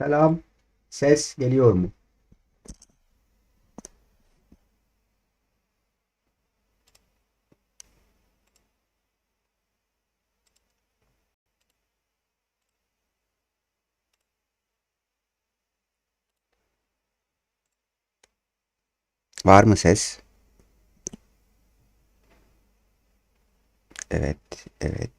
Selam. Ses geliyor mu? Var mı ses? Evet, evet.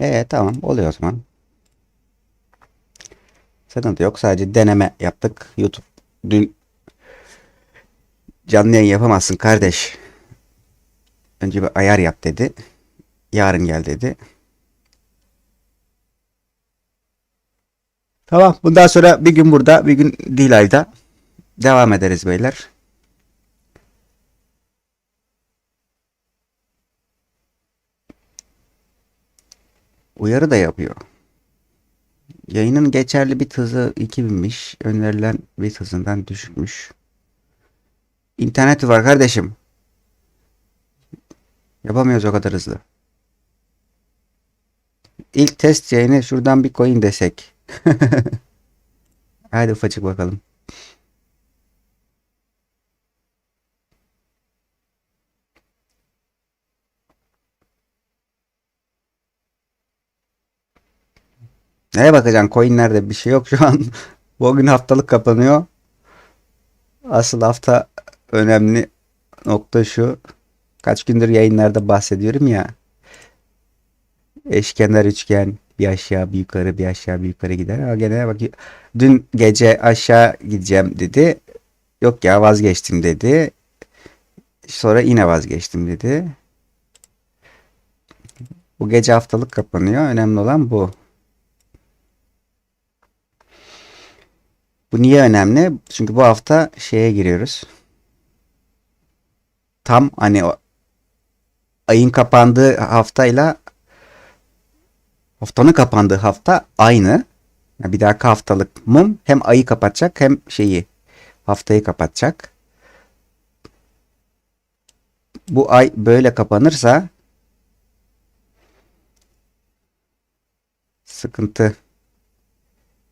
Ee, tamam oluyor o zaman. Sıkıntı yok. Sadece deneme yaptık. YouTube dün canlı yayın yapamazsın kardeş. Önce bir ayar yap dedi. Yarın gel dedi. Tamam. Bundan sonra bir gün burada, bir gün D-Live'da devam ederiz beyler. Uyarı da yapıyor. Yayının geçerli bit hızı 2000'miş. Önerilen bit hızından düşükmüş. İnterneti var kardeşim. Yapamıyoruz o kadar hızlı. İlk test yayını şuradan bir coin desek. Hadi ufacık bakalım. Neye bakacaksın? Coinlerde bir şey yok şu an. Bugün haftalık kapanıyor. Asıl hafta önemli nokta şu. Kaç gündür yayınlarda bahsediyorum ya. Eşkenar üçgen bir aşağı bir yukarı bir aşağı bir yukarı gider. Ama gene bak dün gece aşağı gideceğim dedi. Yok ya vazgeçtim dedi. Sonra yine vazgeçtim dedi. Bu gece haftalık kapanıyor. Önemli olan bu. Bu niye önemli? Çünkü bu hafta şeye giriyoruz. Tam hani ayın kapandığı haftayla haftanın kapandığı hafta aynı. Bir dahaki haftalık mum hem ayı kapatacak hem şeyi haftayı kapatacak. Bu ay böyle kapanırsa sıkıntı.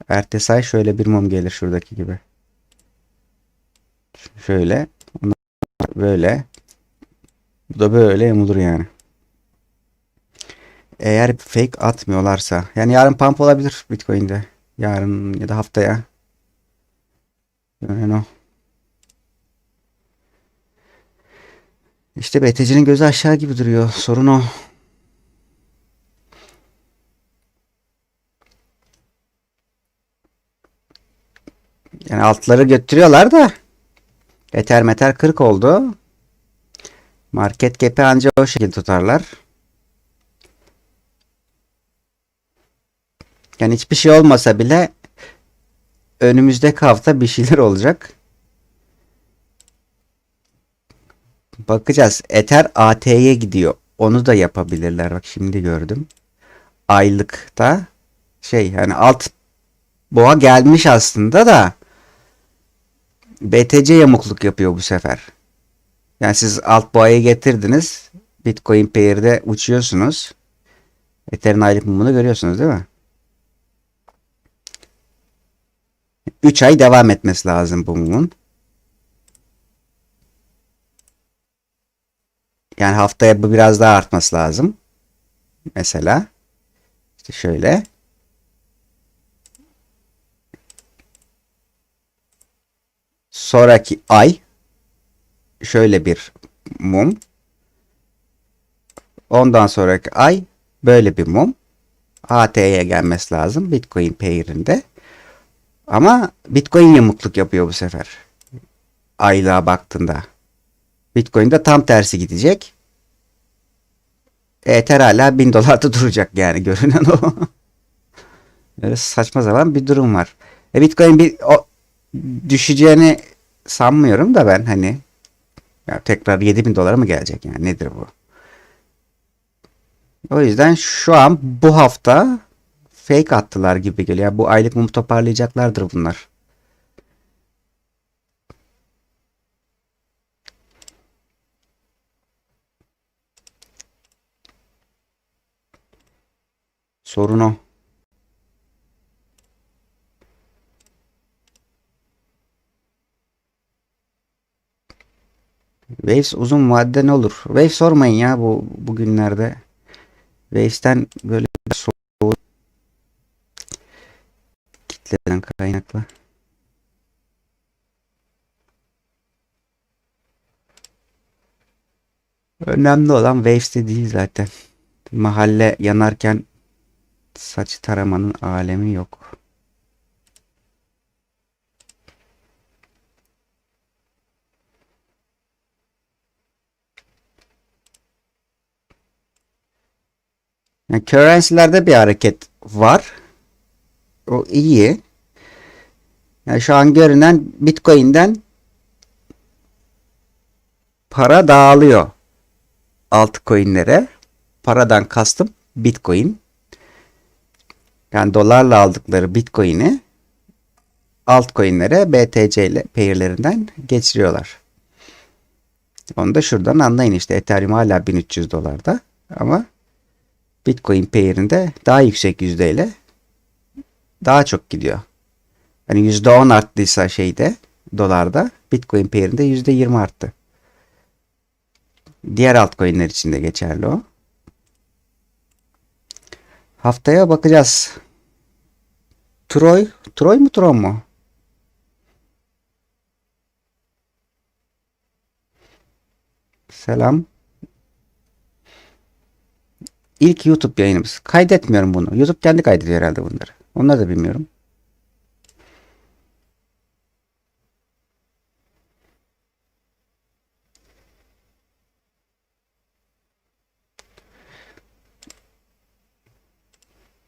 Ertesi ay şöyle bir mum gelir şuradaki gibi. Şöyle. Böyle. Bu da böyle yamulur yani. Eğer fake atmıyorlarsa. Yani yarın pump olabilir Bitcoin'de. Yarın ya da haftaya. Yani o. İşte BTC'nin gözü aşağı gibi duruyor. Sorun o. Yani altları götürüyorlar da Ether meter 40 oldu. Market cap'i anca o şekilde tutarlar. Yani hiçbir şey olmasa bile önümüzdeki hafta bir şeyler olacak. Bakacağız. Ether AT'ye gidiyor. Onu da yapabilirler. Bak şimdi gördüm. Aylıkta şey yani alt boğa gelmiş aslında da BTC yamukluk yapıyor bu sefer. Yani siz alt boğayı getirdiniz. Bitcoin Pair'de uçuyorsunuz. Ether'in aylık mumunu görüyorsunuz değil mi? 3 ay devam etmesi lazım bu mumun. Yani haftaya bu biraz daha artması lazım. Mesela işte şöyle. Sonraki ay şöyle bir mum. Ondan sonraki ay böyle bir mum. AT'ye gelmesi lazım Bitcoin Pair'inde. Ama Bitcoin yamukluk yapıyor bu sefer. Aylığa baktığında. Bitcoin'de tam tersi gidecek. Ether hala 1000 dolarda duracak yani görünen o. Böyle saçma sapan bir durum var. E Bitcoin bir o, düşeceğini sanmıyorum da ben hani ya tekrar 7000 dolara mı gelecek yani nedir bu? O yüzden şu an bu hafta fake attılar gibi geliyor. Bu aylık mum toparlayacaklardır bunlar. Sorun o. Waves uzun vadede ne olur? Wave sormayın ya bu bugünlerde. Waves'ten böyle soğuk kitleden kaynaklı. Önemli olan Waves'te değil zaten. Mahalle yanarken saç taramanın alemi yok. Yani currency'lerde bir hareket var. O iyi. Yani şu an görünen Bitcoin'den para dağılıyor altcoin'lere. Paradan kastım Bitcoin. Yani dolarla aldıkları Bitcoin'i altcoin'lere BTC ile pair'lerinden geçiriyorlar. Onu da şuradan anlayın işte Ethereum hala 1300 dolarda ama Bitcoin pair'inde daha yüksek yüzdeyle daha çok gidiyor. Hani %10 arttıysa şeyde dolarda Bitcoin pair'inde %20 arttı. Diğer altcoin'ler için de geçerli o. Haftaya bakacağız. Troy, Troy mu Tron mu? Selam. İlk YouTube yayınımız. Kaydetmiyorum bunu. YouTube kendi kaydediyor herhalde bunları. Onları da bilmiyorum.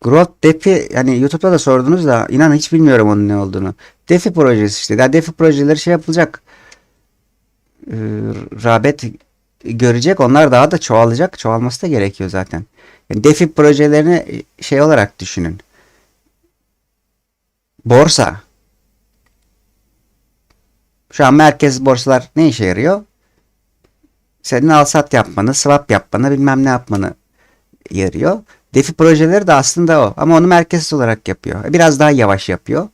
Growth DeFi yani YouTube'da da sordunuz da inan hiç bilmiyorum onun ne olduğunu. DeFi projesi işte. Daha DeFi projeleri şey yapılacak. Ee, rağbet görecek. Onlar daha da çoğalacak. Çoğalması da gerekiyor zaten. Yani DeFi projelerini şey olarak düşünün. Borsa. Şu an merkez borsalar ne işe yarıyor? Senin al sat yapmanı, swap yapmanı, bilmem ne yapmanı yarıyor. DeFi projeleri de aslında o. Ama onu merkezsiz olarak yapıyor. Biraz daha yavaş yapıyor.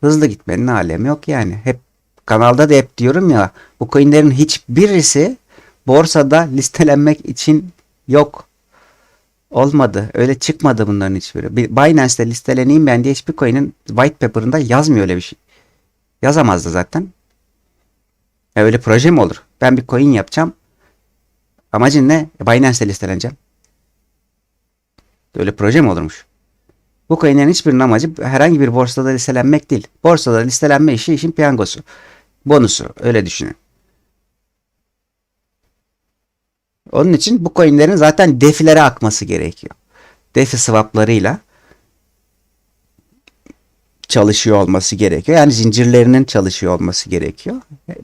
Hızlı gitmenin alemi yok yani. Hep kanalda da hep diyorum ya bu coinlerin hiçbirisi borsada listelenmek için yok. Olmadı. Öyle çıkmadı bunların hiçbiri. Binance'de listeleneyim ben diye hiçbir coin'in white paper'ında yazmıyor öyle bir şey. Yazamazdı zaten. Ya öyle proje mi olur? Ben bir coin yapacağım. Amacın ne? Binance'de listeleneceğim. Öyle proje mi olurmuş? Bu coinlerin hiçbirinin amacı herhangi bir borsada listelenmek değil. Borsada listelenme işi işin piyangosu. Bonusu. Öyle düşünün. Onun için bu coinlerin zaten defilere akması gerekiyor. Defi swaplarıyla çalışıyor olması gerekiyor. Yani zincirlerinin çalışıyor olması gerekiyor.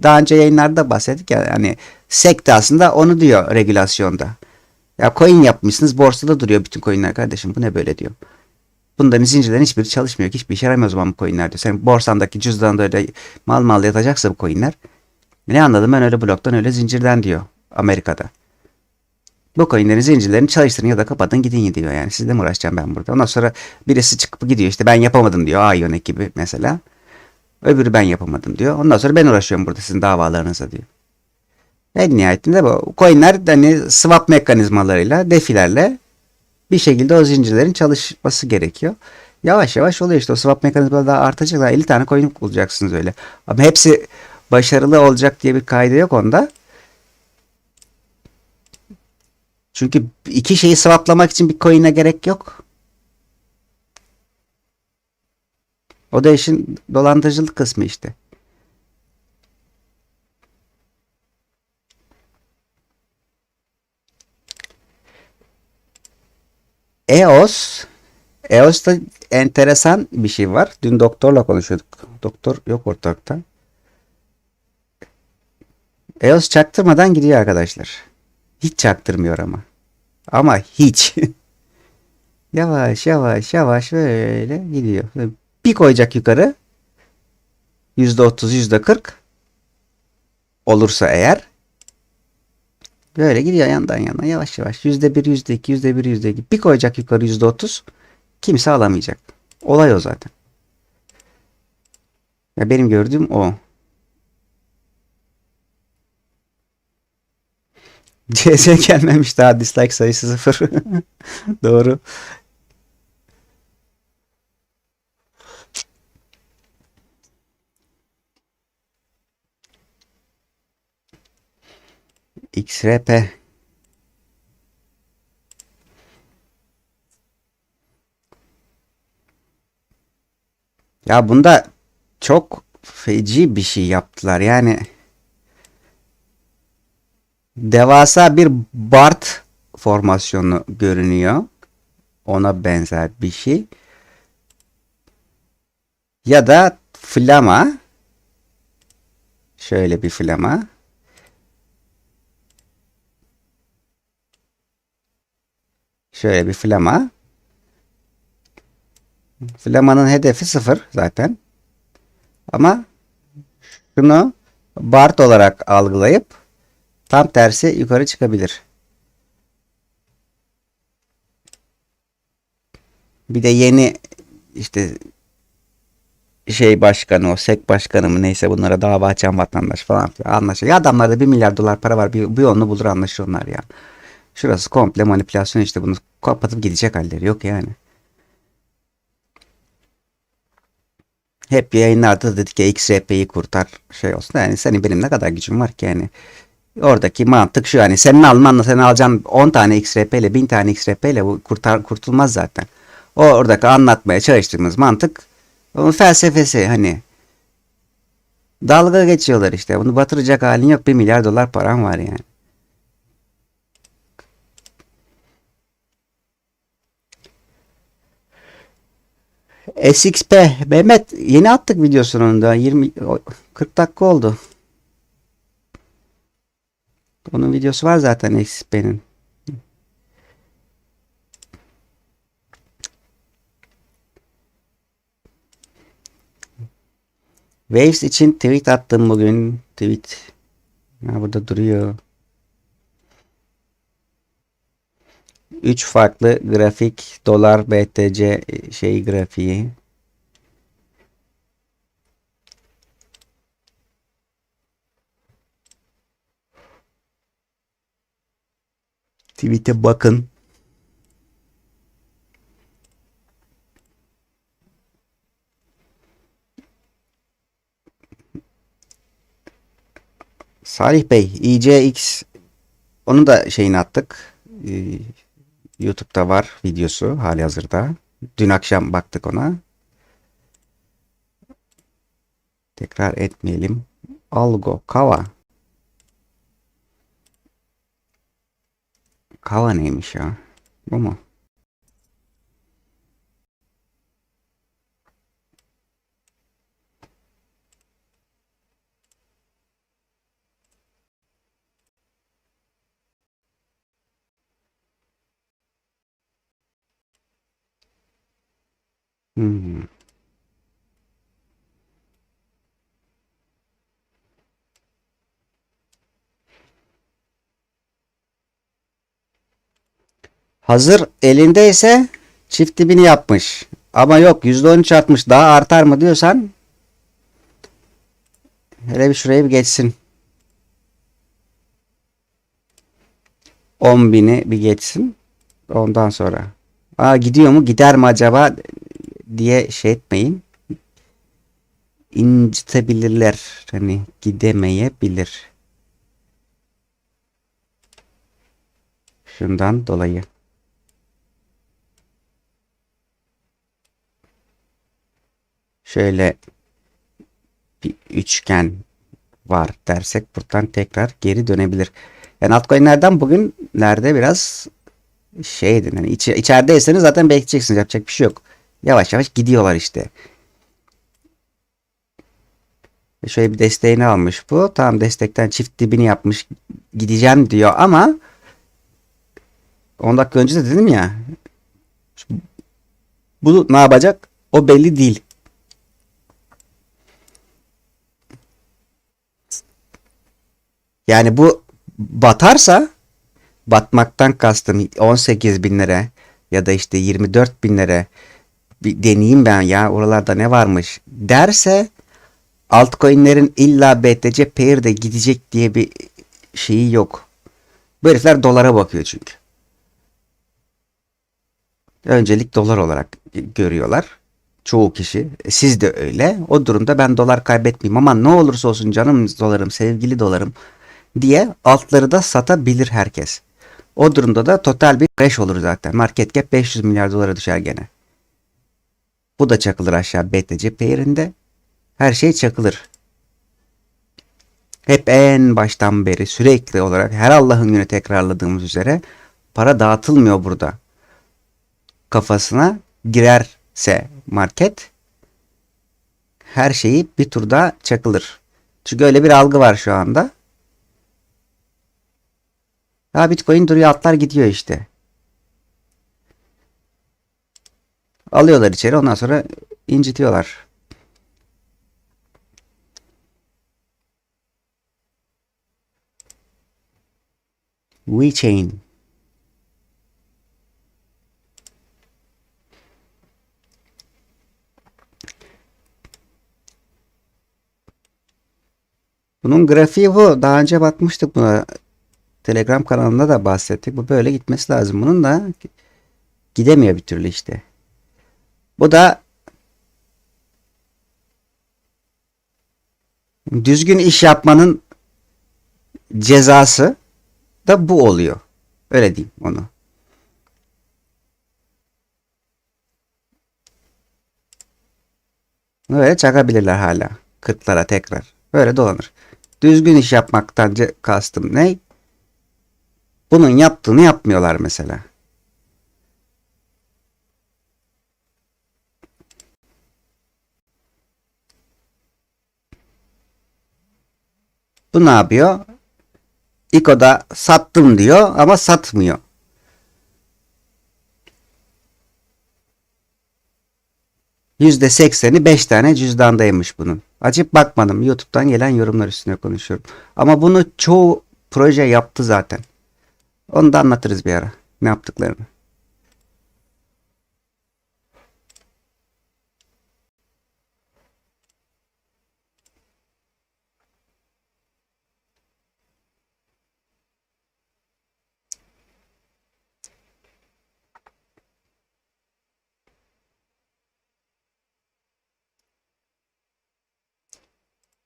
Daha önce yayınlarda bahsettik ya yani SEC de aslında onu diyor regülasyonda. Ya coin yapmışsınız borsada duruyor bütün coinler kardeşim bu ne böyle diyor. Bunların zincirlerin hiçbiri çalışmıyor. Hiçbir işe yaramıyor o zaman bu coinler diyor. Senin borsandaki cüzdanında öyle mal mal yatacaksa bu coinler. Ne anladım ben öyle bloktan öyle zincirden diyor Amerika'da. Bu coinlerin zincirlerini çalıştırın ya da kapatın gidin diyor yani. Sizle mi uğraşacağım ben burada? Ondan sonra birisi çıkıp gidiyor işte ben yapamadım diyor. Ayonek gibi mesela. Öbürü ben yapamadım diyor. Ondan sonra ben uğraşıyorum burada sizin davalarınıza diyor. En nihayetinde bu. Coinler hani swap mekanizmalarıyla, defilerle bir şekilde o zincirlerin çalışması gerekiyor. Yavaş yavaş oluyor işte o swap mekanizmaları daha artacak. Daha 50 tane coin bulacaksınız öyle. Ama hepsi başarılı olacak diye bir kaydı yok onda. Çünkü iki şeyi swaplamak için bir coin'e gerek yok. O da işin dolandırıcılık kısmı işte. EOS EOS'ta enteresan bir şey var. Dün doktorla konuşuyorduk. Doktor yok ortakta. EOS çaktırmadan gidiyor arkadaşlar. Hiç çaktırmıyor ama. Ama hiç. yavaş yavaş yavaş böyle gidiyor. Bir koyacak yukarı. %30 %40 olursa eğer Böyle gidiyor yandan yana yavaş yavaş. Yüzde bir, yüzde iki, yüzde bir, yüzde iki. Bir koyacak yukarı yüzde otuz. Kimse alamayacak. Olay o zaten. Ya benim gördüğüm o. CS gelmemiş daha dislike sayısı sıfır. Doğru. XRP. Ya bunda çok feci bir şey yaptılar. Yani devasa bir Bart formasyonu görünüyor. Ona benzer bir şey. Ya da flama. Şöyle bir flama. Şöyle bir flama. Flamanın hedefi sıfır zaten. Ama şunu Bart olarak algılayıp tam tersi yukarı çıkabilir. Bir de yeni işte şey başkanı o SEK başkanı mı neyse bunlara dava açan vatandaş falan filan anlaşıyor. Adamlarda 1 milyar dolar para var bir, bir yolunu bulur anlaşır onlar ya. Şurası komple manipülasyon işte bunu kapatıp gidecek halleri yok yani. Hep yayınlarda dedik ya XRP'yi kurtar şey olsun. Yani senin benim ne kadar gücüm var ki yani. Oradaki mantık şu yani senin almanla sen alacaksın 10 tane XRP ile 1000 tane XRP ile bu kurtar, kurtulmaz zaten. O oradaki anlatmaya çalıştığımız mantık onun felsefesi hani dalga geçiyorlar işte. Bunu batıracak halin yok. 1 milyar dolar param var yani. SXP Mehmet yeni attık videosunu da 20 40 dakika oldu. Onun videosu var zaten SXP'nin. Waves için tweet attım bugün. Tweet. Ha, burada duruyor. 3 farklı grafik dolar BTC şey grafiği. Tweet'e bakın. Salih Bey, ICX onu da şeyini attık. Ee, YouTube'da var videosu hali hazırda. Dün akşam baktık ona. Tekrar etmeyelim. Algo, Kava. Kava neymiş ya? Bu mu? Hmm. Hazır elindeyse çift dibini yapmış. Ama yok %13 artmış daha artar mı diyorsan hele bir şuraya bir geçsin. 10 bini bir geçsin. Ondan sonra. Aa gidiyor mu? Gider mi acaba? Diye şey etmeyin. incitebilirler. Hani gidemeyebilir. Şundan dolayı. Şöyle bir üçgen var dersek buradan tekrar geri dönebilir. Yani altcoin'lerden bugün nerede biraz şeydi. Yani iç, içerideyseniz zaten bekleyeceksiniz. Yapacak bir şey yok. Yavaş yavaş gidiyorlar işte. Şöyle bir desteğini almış bu. Tamam destekten çift dibini yapmış. Gideceğim diyor ama 10 dakika önce de dedim ya bu ne yapacak? O belli değil. Yani bu batarsa batmaktan kastım 18 bin lira ya da işte 24 bin lira bir deneyeyim ben ya oralarda ne varmış derse altcoin'lerin illa BTC pair'de gidecek diye bir şeyi yok. Bu herifler dolara bakıyor çünkü. Öncelik dolar olarak görüyorlar. Çoğu kişi. E, Siz de öyle. O durumda ben dolar kaybetmeyeyim ama ne olursa olsun canım dolarım, sevgili dolarım diye altları da satabilir herkes. O durumda da total bir crash olur zaten. Market cap 500 milyar dolara düşer gene. Bu da çakılır aşağı BTC pair'inde. Her şey çakılır. Hep en baştan beri sürekli olarak her Allah'ın günü tekrarladığımız üzere para dağıtılmıyor burada. Kafasına girerse market her şeyi bir turda çakılır. Çünkü öyle bir algı var şu anda. Ya Bitcoin duruyor atlar gidiyor işte. Alıyorlar içeri ondan sonra incitiyorlar. WeChain. Bunun grafiği bu. Daha önce bakmıştık buna. Telegram kanalında da bahsettik. Bu böyle gitmesi lazım. Bunun da gidemiyor bir türlü işte. Bu da düzgün iş yapmanın cezası da bu oluyor. Öyle diyeyim onu. Böyle çakabilirler hala. 40'lara tekrar. Böyle dolanır. Düzgün iş yapmaktan kastım ne? Bunun yaptığını yapmıyorlar mesela. Bu ne yapıyor? İko'da sattım diyor ama satmıyor. %80'i 5 tane cüzdandaymış bunun. Açıp bakmadım. YouTube'dan gelen yorumlar üstüne konuşuyorum. Ama bunu çoğu proje yaptı zaten. Onu da anlatırız bir ara. Ne yaptıklarını.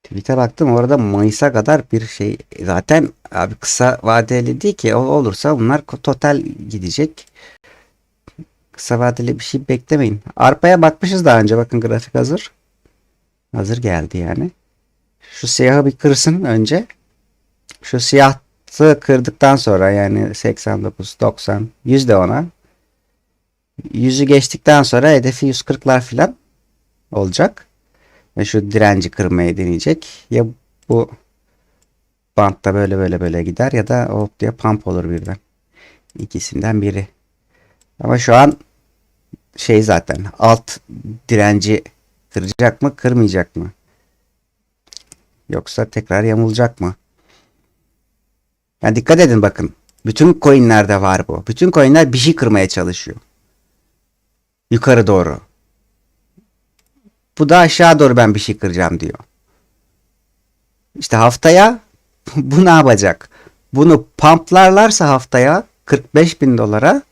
Tweet'e baktım orada Mayıs'a kadar bir şey zaten abi kısa vadeli değil ki olursa bunlar total gidecek. Kısa vadeli bir şey beklemeyin. Arpa'ya bakmışız daha önce bakın grafik hazır. Hazır geldi yani. Şu siyahı bir kırsın önce. Şu siyahı kırdıktan sonra yani 89, 90, 100 de ona. 100'ü geçtikten sonra hedefi 140'lar falan olacak ve şu direnci kırmayı deneyecek. Ya bu bantta böyle böyle böyle gider ya da hop diye pump olur birden. İkisinden biri. Ama şu an şey zaten alt direnci kıracak mı kırmayacak mı? Yoksa tekrar yamulacak mı? Yani dikkat edin bakın. Bütün coinlerde var bu. Bütün coinler bir şey kırmaya çalışıyor. Yukarı doğru. Bu da aşağı doğru ben bir şey kıracağım diyor. İşte haftaya bu ne yapacak? Bunu pumplarlarsa haftaya 45 bin dolara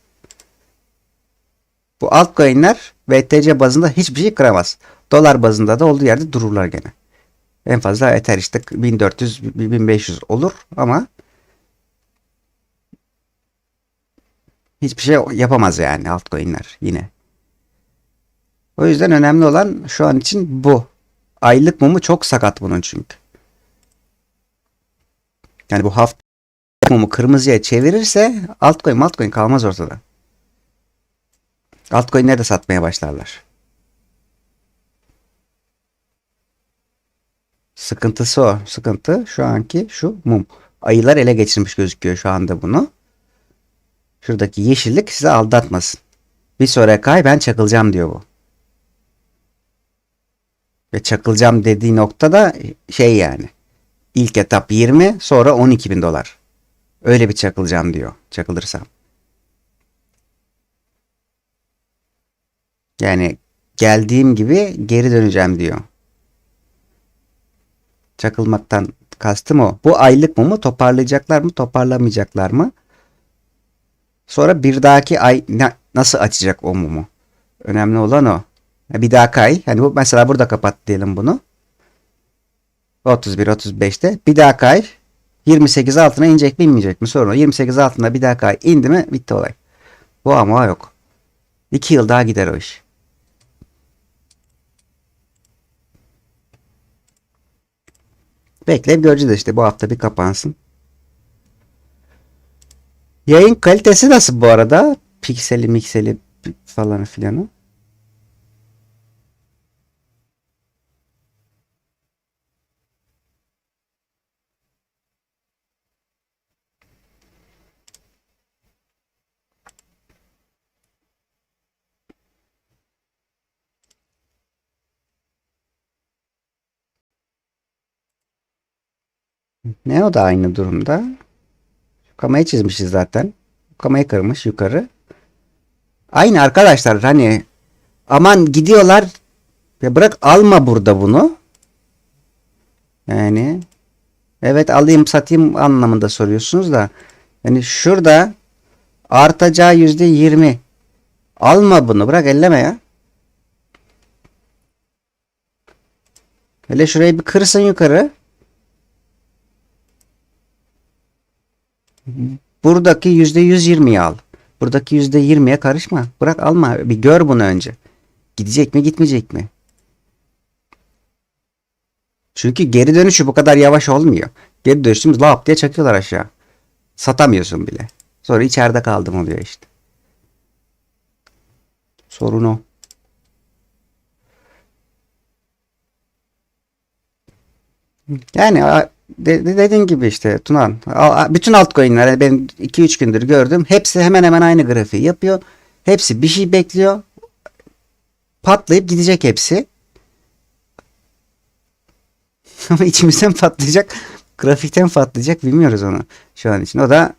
bu altcoin'ler BTC bazında hiçbir şey kıramaz. Dolar bazında da olduğu yerde dururlar gene. En fazla Ether işte 1400-1500 olur ama hiçbir şey yapamaz yani altcoin'ler yine. O yüzden önemli olan şu an için bu. Aylık mumu çok sakat bunun çünkü. Yani bu hafta mumu kırmızıya çevirirse altcoin altcoin kalmaz ortada. Altcoin'leri de satmaya başlarlar. Sıkıntısı o. Sıkıntı şu anki şu mum. Ayılar ele geçirmiş gözüküyor şu anda bunu. Şuradaki yeşillik sizi aldatmasın. Bir sonraki ay ben çakılacağım diyor bu. Ve çakılacağım dediği noktada şey yani. İlk etap 20 sonra 12 bin dolar. Öyle bir çakılacağım diyor. Çakılırsam. Yani geldiğim gibi geri döneceğim diyor. Çakılmaktan kastım o. Bu aylık mı mı toparlayacaklar mı toparlamayacaklar mı? Sonra bir dahaki ay na- nasıl açacak o mumu? Önemli olan o. Bir dahaki ay hani bu mesela burada kapat diyelim bunu. 31 35'te bir dahaki ay 28 altına inecek mi inmeyecek mi sorun o. 28 altında bir dahaki ay indi mi bitti olay. Bu ama yok. 2 yıl daha gider o iş. Bekleyip göreceğiz işte bu hafta bir kapansın. Yayın kalitesi nasıl bu arada? Pikseli mikseli falan filanı. Ne o da aynı durumda. Şu kamayı çizmişiz zaten. Kamayı kırmış yukarı. Aynı arkadaşlar hani aman gidiyorlar ya bırak alma burada bunu. Yani evet alayım satayım anlamında soruyorsunuz da yani şurada artacağı yüzde yirmi alma bunu bırak elleme ya. Hele şurayı bir kırsın yukarı. Buradaki yüzde yüz yirmiyi al. Buradaki yüzde yirmiye karışma. Bırak alma. Bir gör bunu önce. Gidecek mi gitmeyecek mi? Çünkü geri dönüşü bu kadar yavaş olmuyor. Geri dönüşümüz lap diye çakıyorlar aşağı. Satamıyorsun bile. Sonra içeride kaldım oluyor işte. Sorun o. Yani de, de- dediğin gibi işte Tunan. Bütün altcoin'ler ben 2-3 gündür gördüm. Hepsi hemen hemen aynı grafiği yapıyor. Hepsi bir şey bekliyor. Patlayıp gidecek hepsi. Ama içimizden patlayacak. Grafikten patlayacak bilmiyoruz onu şu an için. O da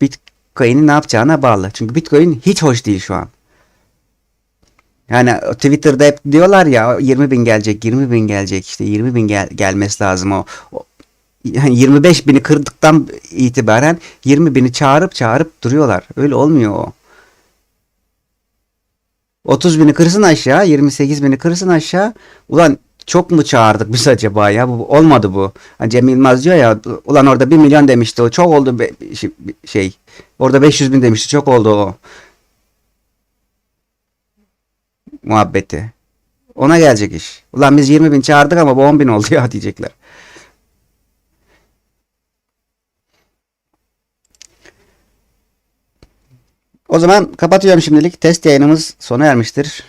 Bitcoin'in ne yapacağına bağlı. Çünkü Bitcoin hiç hoş değil şu an. Yani Twitter'da hep diyorlar ya 20 bin gelecek 20 bin gelecek işte 20 bin gel gelmesi lazım o. o yani 25 bini kırdıktan itibaren 20 bini çağırıp çağırıp duruyorlar. Öyle olmuyor o. 30 bini kırsın aşağı 28 bini kırsın aşağı. Ulan çok mu çağırdık biz acaba ya? Bu, olmadı bu. Hani Cem Yılmaz diyor ya ulan orada 1 milyon demişti o çok oldu be- şey- şey. Orada 500 bin demişti çok oldu o. muhabbeti. Ona gelecek iş. Ulan biz 20 bin çağırdık ama bu 10 bin oldu ya diyecekler. O zaman kapatıyorum şimdilik. Test yayınımız sona ermiştir.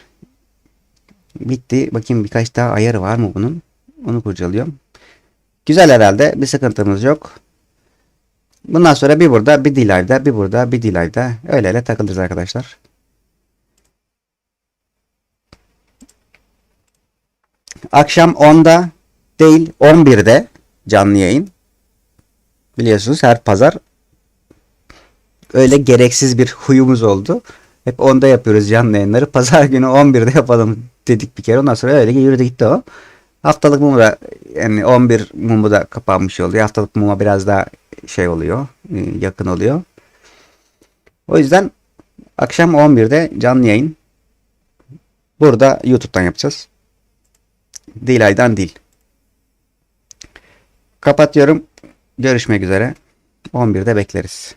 Bitti. Bakayım birkaç daha ayarı var mı bunun? Onu kurcalıyorum. Güzel herhalde. Bir sıkıntımız yok. Bundan sonra bir burada, bir D-Live'da, bir burada, bir D-Live'da. Öyle öyle takılırız arkadaşlar. Akşam 10'da değil 11'de canlı yayın. Biliyorsunuz her pazar öyle gereksiz bir huyumuz oldu. Hep 10'da yapıyoruz canlı yayınları. Pazar günü 11'de yapalım dedik bir kere. Ondan sonra öyle yürüdü gitti o. Haftalık mumu da yani 11 mumu da kapanmış oluyor. Haftalık muma biraz daha şey oluyor. e, Yakın oluyor. O yüzden akşam 11'de canlı yayın. Burada YouTube'dan yapacağız. Değil aydan değil. Kapatıyorum. Görüşmek üzere. 11'de bekleriz.